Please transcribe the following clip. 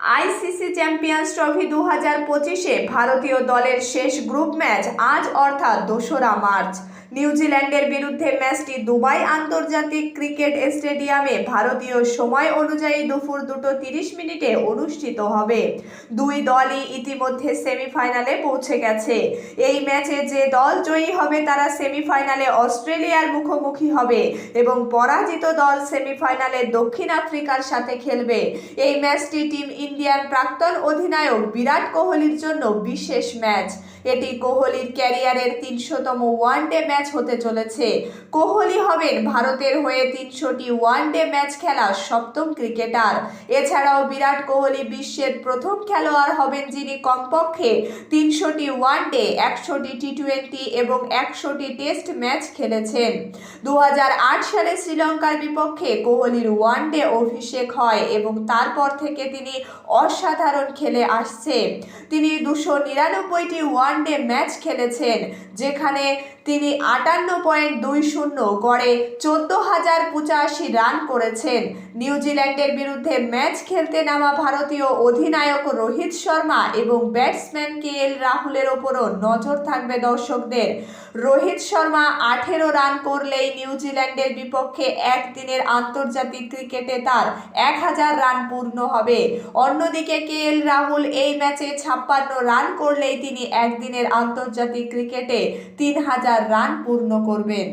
ICC champions trophy দু হাজার পঁচিশে ভারতীয় দলের শেষ গ্রুপ ম্যাচ আজ অর্থাৎ দোসরা মার্চ। নিউজিল্যান্ডের বিরুদ্ধে ম্যাচটি দুবাই আন্তর্জাতিক ক্রিকেট স্টেডিয়ামে ভারতীয় সময় অনুযায়ী দুপুর দুটো তিরিশ মিনিটে অনুষ্ঠিত হবে। দুই দলই ইতিমধ্যে সেমিফাইনালে পৌঁছে গেছে। এই ম্যাচে যে দল জয়ী হবে তারা সেমিফাইনালে অস্ট্রেলিয়ার মুখোমুখি হবে এবং পরাজিত দল সেমিফাইনালে দক্ষিণ আফ্রিকার সাথে খেলবে। এই ম্যাচটি টিম ইন্ডিয়ার প্রাক্তন অধিনায়ক বিরাট কোহলির জন্য বিশেষ ম্যাচ। এটি কোহলির ক্যারিয়ারের তিনশোতম ওয়ানডে ম্যাচ হতে চলেছে। কোহলি হবেন ভারতের হয়ে তিনশোটি ওয়ানডে ম্যাচ খেলা সপ্তম ক্রিকেটার। এছাড়াও বিরাট কোহলি বিশ্বের প্রথম খেলোয়াড় হবেন যিনি কমপক্ষে তিনশোটি ওয়ানডে, একশোটি টি টোয়েন্টি এবং একশোটি টেস্ট ম্যাচ খেলেছেন। দু হাজার আট সালে শ্রীলঙ্কার বিপক্ষে কোহলির ওয়ানডে অভিষেক হয় এবং তারপর থেকে তিনি অসাধারণ খেলে আসছে। তিনি দুশো নিরানব্বইটি ওয়ানডে ম্যাচ খেলেছেন, যেখানে তিনি আটান্ন পয়েন্ট দুই শূন্য গড়ে চোদ্দ হাজার পঁচাশি রান করেছেন। নিউজিল্যান্ডের বিরুদ্ধে ম্যাচ খেলতে নামা ভারতীয় অধিনায়ক রোহিত শর্মা এবং ব্যাটসম্যান কে এল রাহুলের ওপরও নজর থাকবে দর্শকদের। রোহিত শর্মা আঠেরো রান করলেই নিউজিল্যান্ডের বিপক্ষে একদিনের আন্তর্জাতিক ক্রিকেটে তার এক হাজার রান পূর্ণ হবে। অন্যদিকে কে এল রাহুল এই ম্যাচে ছাপ্পান্ন রান করলেই তিনি একদিনের আন্তর্জাতিক ক্রিকেটে তিন হাজার রান পূর্ণ করবেন।